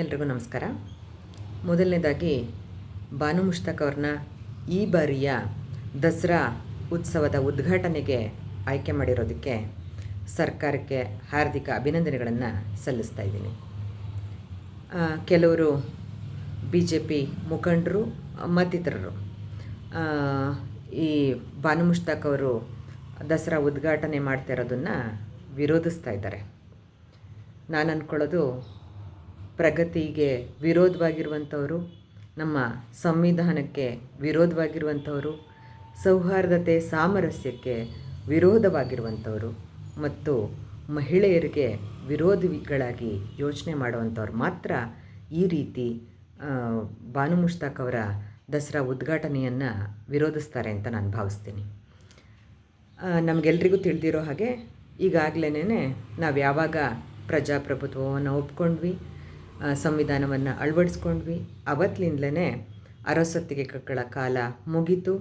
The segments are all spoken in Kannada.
ಎಲ್ರಿಗೂ ನಮಸ್ಕಾರ. ಮೊದಲನೇದಾಗಿ ಬಾನು ಮುಷ್ತಕ್ ಅವ್ರನ್ನ ಈ ಬಾರಿಯ ದಸರಾ ಉತ್ಸವದ ಉದ್ಘಾಟನೆಗೆ ಆಯ್ಕೆ ಮಾಡಿರೋದಕ್ಕೆ ಸರ್ಕಾರಕ್ಕೆ ಹಾರ್ದಿಕ ಅಭಿನಂದನೆಗಳನ್ನು ಸಲ್ಲಿಸ್ತಾ ಇದ್ದೀನಿ. ಕೆಲವರು ಬಿ ಜೆ ಪಿ ಮುಖಂಡರು, ಮತ್ತಿತರರು. ಈ ಬಾನು ಮುಷ್ತಾಕ್ ಅವರು ದಸರಾ ಉದ್ಘಾಟನೆ ಮಾಡ್ತಾ ಇರೋದನ್ನು ವಿರೋಧಿಸ್ತಾ ಇದ್ದಾರೆ. ನಾನು ಅಂದ್ಕೊಳ್ಳೋದು ಪ್ರಗತಿಗೆ ವಿರೋಧವಾಗಿರುವಂಥವರು, ನಮ್ಮ ಸಂವಿಧಾನಕ್ಕೆ ವಿರೋಧವಾಗಿರುವಂಥವರು, ಸೌಹಾರ್ದತೆ, ಸಾಮರಸ್ಯಕ್ಕೆ ವಿರೋಧವಾಗಿರುವಂಥವರು ಮತ್ತು ಮಹಿಳೆಯರಿಗೆ ವಿರೋಧಿಗಳಾಗಿ ಯೋಚನೆ ಮಾಡುವಂಥವ್ರು ಮಾತ್ರ ಈ ರೀತಿ ಬಾನು ಮುಷ್ತಾಕ್ ಅವರ ದಸರಾ ಉದ್ಘಾಟನೆಯನ್ನು ವಿರೋಧಿಸ್ತಾರೆ ಅಂತ ನಾನು ಭಾವಿಸ್ತೀನಿ. ನಮಗೆಲ್ರಿಗೂ ತಿಳಿದಿರೋ ಹಾಗೆ ಈಗಾಗಲೇ ನಾವು ಯಾವಾಗ ಪ್ರಜಾಪ್ರಭುತ್ವವನ್ನು ಒಪ್ಕೊಂಡ್ವಿ. ಸಂವಿಧಾನವನ್ನು ಅಳವಡಿಸ್ಕೊಂಡ್ವಿ. ಅವತ್ತಿನಿಂದಲೇ ಅರಸೊತ್ತಿಗೆ ಕಕ್ಕಳ ಕಾಲ ಮುಗೀತು.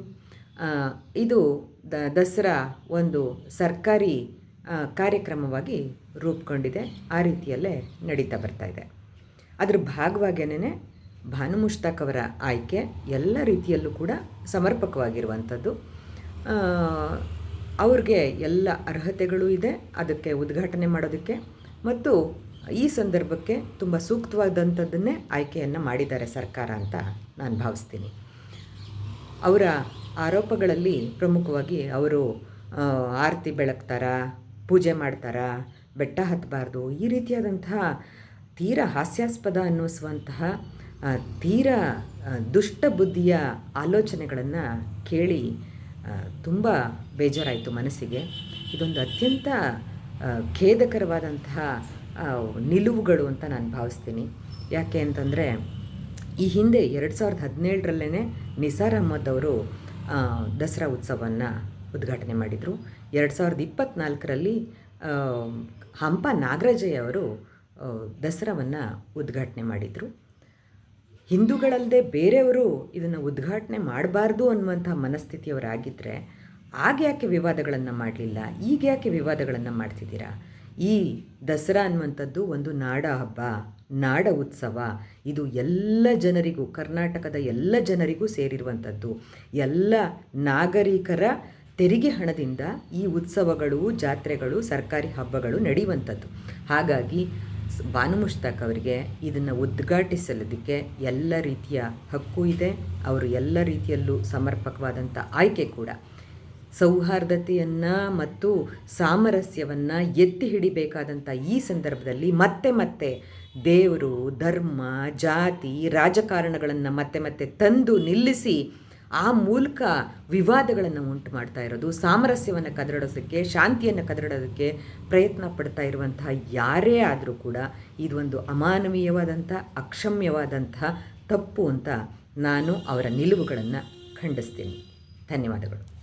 ಇದು ದ, ದಸರಾ ಒಂದು ಸರ್ಕಾರಿ ಕಾರ್ಯಕ್ರಮವಾಗಿ ರೂಪುಗೊಂಡಿದೆ ಆ ರೀತಿಯಲ್ಲೇ ನಡೀತಾ ಬರ್ತಾ ಇದೆ. ಅದ್ರ ಭಾಗವಾಗೇನೆ ಭಾನು ಮುಷ್ತಾಕ್ ಅವರ ಆಯ್ಕೆ ಎಲ್ಲ ರೀತಿಯಲ್ಲೂ ಕೂಡ ಸಮರ್ಪಕವಾಗಿರುವಂಥದ್ದು. ಅವ್ರಿಗೆ ಎಲ್ಲ ಅರ್ಹತೆಗಳು ಇದೆ. ಅದಕ್ಕೆ ಉದ್ಘಾಟನೆ ಮಾಡೋದಕ್ಕೆ. ಮತ್ತು ಈ ಸಂದರ್ಭಕ್ಕೆ ತುಂಬ ಸೂಕ್ತವಾದಂಥದ್ದನ್ನೇ ಆಯ್ಕೆಯನ್ನು ಮಾಡಿದ್ದಾರೆ ಸರ್ಕಾರ ಅಂತ ನಾನು ಭಾವಿಸ್ತೀನಿ. ಅವರ ಆರೋಪಗಳಲ್ಲಿ ಪ್ರಮುಖವಾಗಿ ಅವರು ಆರತಿ ಬೆಳಗ್ತಾರ, ಪೂಜೆ ಮಾಡ್ತಾರ, ಬೆಟ್ಟ ಹತ್ತಬಾರ್ದು ಈ ರೀತಿಯಾದಂತಹ ತೀರ ಹಾಸ್ಯಾಸ್ಪದ ಅನ್ನಿಸುವಂತಹ ತೀರಾ ದುಷ್ಟ ಬುದ್ಧಿಯ ಆಲೋಚನೆಗಳನ್ನು ಕೇಳಿ ತುಂಬ ಬೇಜಾರಾಯಿತು ಮನಸ್ಸಿಗೆ. ಇದೊಂದು ಅತ್ಯಂತ ಖೇದಕರವಾದಂತಹ ನಿಲುವುಗಳು ಅಂತ ನಾನು ಭಾವಿಸ್ತೀನಿ. ಯಾಕೆ ಅಂತಂದರೆ, ಈ ಹಿಂದೆ ಎರಡು ಸಾವಿರದ ಹದಿನೇಳರಲ್ಲೇ ನಿಸಾರ್ ಅಹ್ಮದ್ ಅವರು ದಸರಾ ಉತ್ಸವವನ್ನು ಉದ್ಘಾಟನೆ ಮಾಡಿದರು. ಎರಡು ಸಾವಿರದ ಇಪ್ಪತ್ತ್ನಾಲ್ಕರಲ್ಲಿ ಹಂಪ ನಾಗರಾಜಯ್ಯ ಅವರು ದಸರಾವನ್ನು ಉದ್ಘಾಟನೆ ಮಾಡಿದರು. ಹಿಂದೂಗಳಲ್ಲದೆ ಬೇರೆಯವರು ಇದನ್ನು ಉದ್ಘಾಟನೆ ಮಾಡಬಾರ್ದು ಅನ್ನುವಂಥ ಮನಸ್ಥಿತಿಯವರಾಗಿದ್ದರೆ ಆಗ ಯಾಕೆ ವಿವಾದಗಳನ್ನು ಮಾಡಲಿಲ್ಲ? ಈಗ ಯಾಕೆ ವಿವಾದಗಳನ್ನು ಮಾಡ್ತಿದ್ದೀರಾ? ಈ ದಸರಾ ಅನ್ನುವಂಥದ್ದು ಒಂದು ನಾಡ ಹಬ್ಬ, ನಾಡ ಉತ್ಸವ. ಇದು ಎಲ್ಲ ಜನರಿಗೂ, ಕರ್ನಾಟಕದ ಎಲ್ಲ ಜನರಿಗೂ ಸೇರಿರುವಂಥದ್ದು. ಎಲ್ಲ ನಾಗರಿಕರ ತೆರಿಗೆ ಹಣದಿಂದ ಈ ಉತ್ಸವಗಳು, ಜಾತ್ರೆಗಳು, ಸರ್ಕಾರಿ ಹಬ್ಬಗಳು ನಡೆಯುವಂಥದ್ದು. ಹಾಗಾಗಿ ಬಾನು ಮುಷ್ತಾಕ್ ಅವರಿಗೆ ಇದನ್ನು ಉದ್ಘಾಟಿಸಲಿದ್ದಕ್ಕೆ ಎಲ್ಲ ರೀತಿಯ ಹಕ್ಕು ಇದೆ. ಅವರು ಎಲ್ಲ ರೀತಿಯಲ್ಲೂ ಸಮರ್ಪಕವಾದಂಥ ಆಯ್ಕೆ ಕೂಡ. ಸೌಹಾರ್ದತೆಯನ್ನು ಮತ್ತು ಸಾಮರಸ್ಯವನ್ನು ಎತ್ತಿ ಹಿಡಿಬೇಕಾದಂಥ ಈ ಸಂದರ್ಭದಲ್ಲಿ ಮತ್ತೆ ಮತ್ತೆ ದೇವರು, ಧರ್ಮ, ಜಾತಿ, ರಾಜಕಾರಣಗಳನ್ನು ಮತ್ತೆ ಮತ್ತೆ ತಂದು ನಿಲ್ಲಿಸಿ ಆ ಮೂಲಕ ವಿವಾದಗಳನ್ನು ಉಂಟು ಮಾಡ್ತಾ ಇರೋದು. ಸಾಮರಸ್ಯವನ್ನು ಕದರಡೋದಕ್ಕೆ ಶಾಂತಿಯನ್ನು ಕದರಡೋದಕ್ಕೆ ಪ್ರಯತ್ನ ಪಡ್ತಾ ಇರುವಂತಹ ಯಾರೇ ಆದರೂ ಕೂಡ ಇದೊಂದು ಅಮಾನವೀಯವಾದಂಥ, ಅಕ್ಷಮ್ಯವಾದಂಥ ತಪ್ಪು ಅಂತ ನಾನು ಅವರ ನಿಲುವುಗಳನ್ನು ಖಂಡಿಸ್ತೀನಿ. ಧನ್ಯವಾದಗಳು.